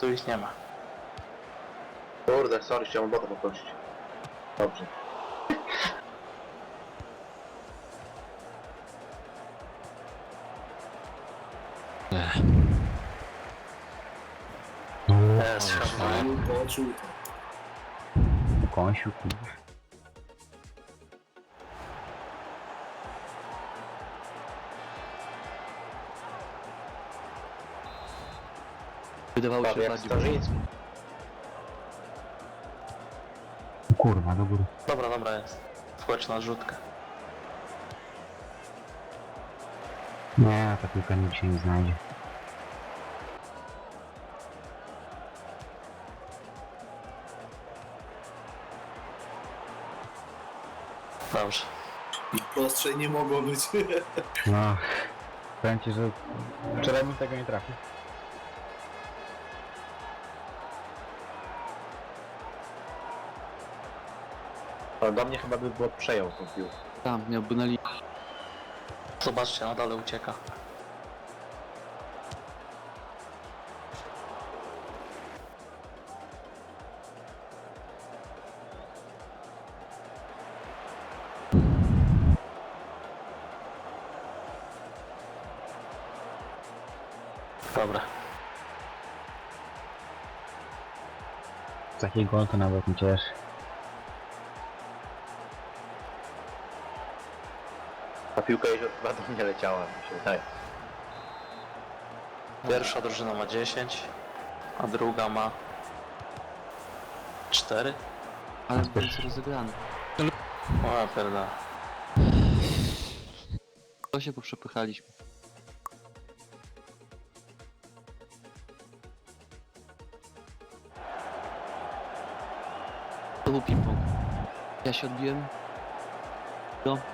tu ich nie ma. Kurde, sorry, chciałem bota poprosić. Dobrze. Światło. Poczuł to. Kąsiu, kurwa. Wydawało się bardziej. Starzyński. Kurwa, do góry. Dobra, dobra jest. Wchodź na rzutkę. Nie, ta piłka nic się nie znajdzie. Dobrze. Prostszej nie mogło być. No, powiem ci, że wczoraj bym tego nie trafił. Ale do mnie chyba by było przejął tą piłkę. Tam, miałby na linii. Zobaczcie, na dole ucieka. Dobra. Taki gol to nawet nie cieszy. Ta piłka już chyba do mnie leciała, mi się wydaje. Pierwsza drużyna ma 10, a druga ma 4. Ale jest rozegrany. O, pierda. To się poprzepychaliśmy. To był ping-pong. Ja się odbiłem. No.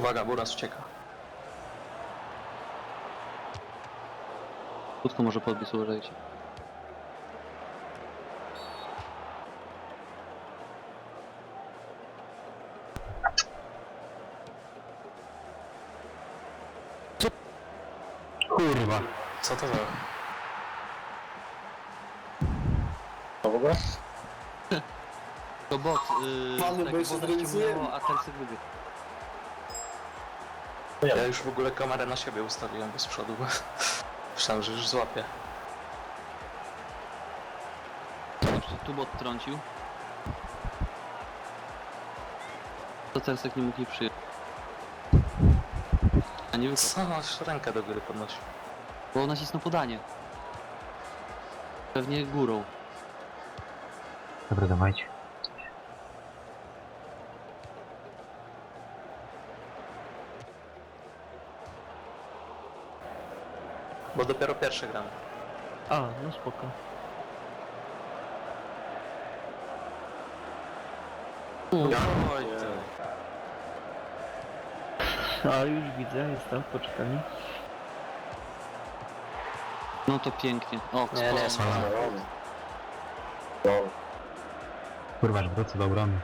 Uwaga, Buras ucieka. Krótko może podbiec, uważajcie. Kurwa. Co to było? No w ogóle? To bot, yy, Panu, tak bo ściągnęło, a wybiegł. Ja już w ogóle kamerę na siebie ustawiłem, bo z przodu myślałem, że już złapię. Zobaczcie, tu bot trącił. To Tersek nie mógł jej przyjąć. A nie wykopał, Co? Aż rękę do góry podnosi. bo nacisnął podanie. Pewnie górą. Dobra, dawajcie. Bo dopiero pierwszy gram. A, no spoko. A już widzę, jestem w poczekalni. No to pięknie. O, Nie, nie. No. Kurwa, aż wrócę do obrony.